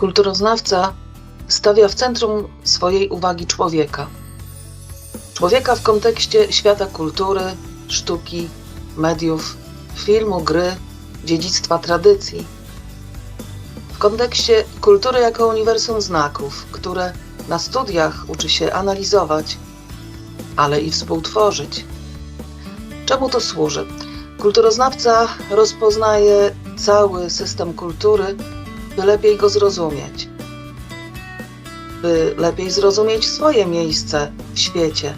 Kulturoznawca stawia w centrum swojej uwagi człowieka. Człowieka w kontekście świata kultury, sztuki, mediów, filmu, gry, dziedzictwa tradycji. W kontekście kultury jako uniwersum znaków, które na studiach uczy się analizować, ale i współtworzyć. Czemu to służy? Kulturoznawca rozpoznaje cały system kultury, by lepiej go zrozumieć, by lepiej zrozumieć swoje miejsce w świecie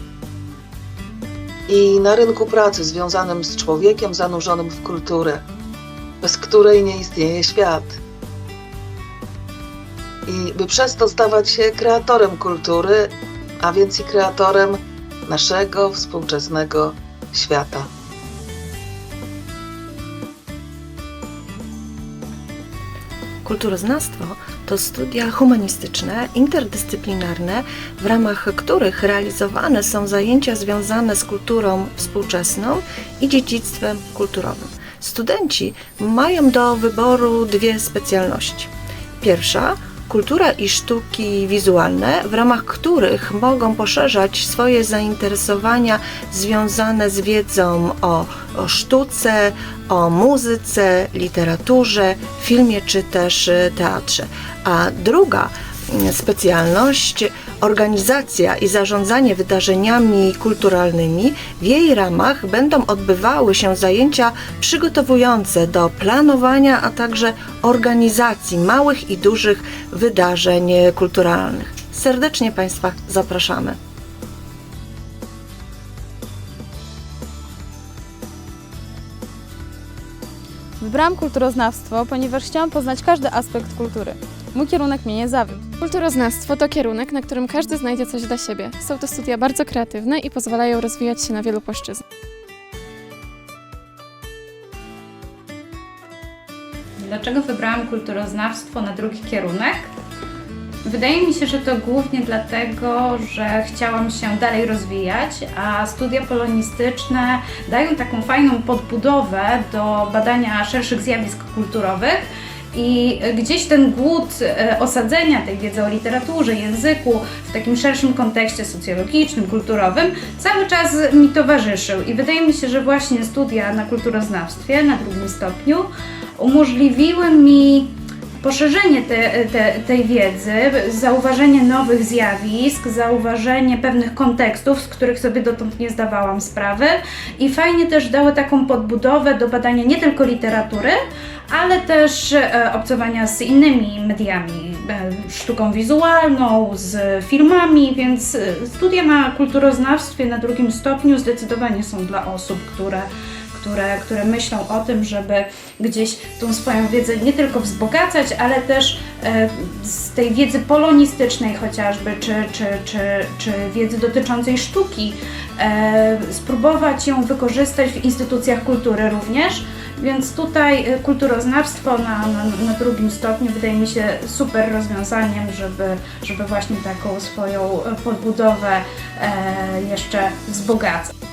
i na rynku pracy związanym z człowiekiem zanurzonym w kulturę, bez której nie istnieje świat. I by przez to stawać się kreatorem kultury, a więc i kreatorem naszego współczesnego świata. Kulturoznawstwo to studia humanistyczne, interdyscyplinarne, w ramach których realizowane są zajęcia związane z kulturą współczesną i dziedzictwem kulturowym. Studenci mają do wyboru dwie specjalności. Pierwsza kultura i sztuki wizualne, w ramach których mogą poszerzać swoje zainteresowania związane z wiedzą o, o sztuce, o muzyce, literaturze, filmie czy też y, teatrze. A druga mm, specjalność organizacja i zarządzanie wydarzeniami kulturalnymi. W jej ramach będą odbywały się zajęcia przygotowujące do planowania, a także organizacji małych i dużych wydarzeń kulturalnych. Serdecznie Państwa zapraszamy. Wybrałam kulturoznawstwo, ponieważ chciałam poznać każdy aspekt kultury. Mój kierunek mnie nie zawiódł. Kulturoznawstwo to kierunek, na którym każdy znajdzie coś dla siebie. Są to studia bardzo kreatywne i pozwalają rozwijać się na wielu płaszczyznach. Dlaczego wybrałam kulturoznawstwo na drugi kierunek? Wydaje mi się, że to głównie dlatego, że chciałam się dalej rozwijać, a studia polonistyczne dają taką fajną podbudowę do badania szerszych zjawisk kulturowych. I gdzieś ten głód e, osadzenia tej wiedzy o literaturze, języku w takim szerszym kontekście socjologicznym, kulturowym cały czas mi towarzyszył. I wydaje mi się, że właśnie studia na kulturoznawstwie na drugim stopniu umożliwiły mi poszerzenie te, te, tej wiedzy, zauważenie nowych zjawisk, zauważenie pewnych kontekstów, z których sobie dotąd nie zdawałam sprawy i fajnie też dały taką podbudowę do badania nie tylko literatury, ale też e, obcowania z innymi mediami, e, sztuką wizualną, z filmami, więc e, studia na kulturoznawstwie na drugim stopniu zdecydowanie są dla osób, które które, które myślą o tym, żeby gdzieś tą swoją wiedzę nie tylko wzbogacać, ale też e, z tej wiedzy polonistycznej chociażby, czy, czy, czy, czy wiedzy dotyczącej sztuki, e, spróbować ją wykorzystać w instytucjach kultury również. Więc tutaj e, kulturoznawstwo na, na, na drugim stopniu wydaje mi się super rozwiązaniem, żeby, żeby właśnie taką swoją podbudowę jeszcze wzbogacać.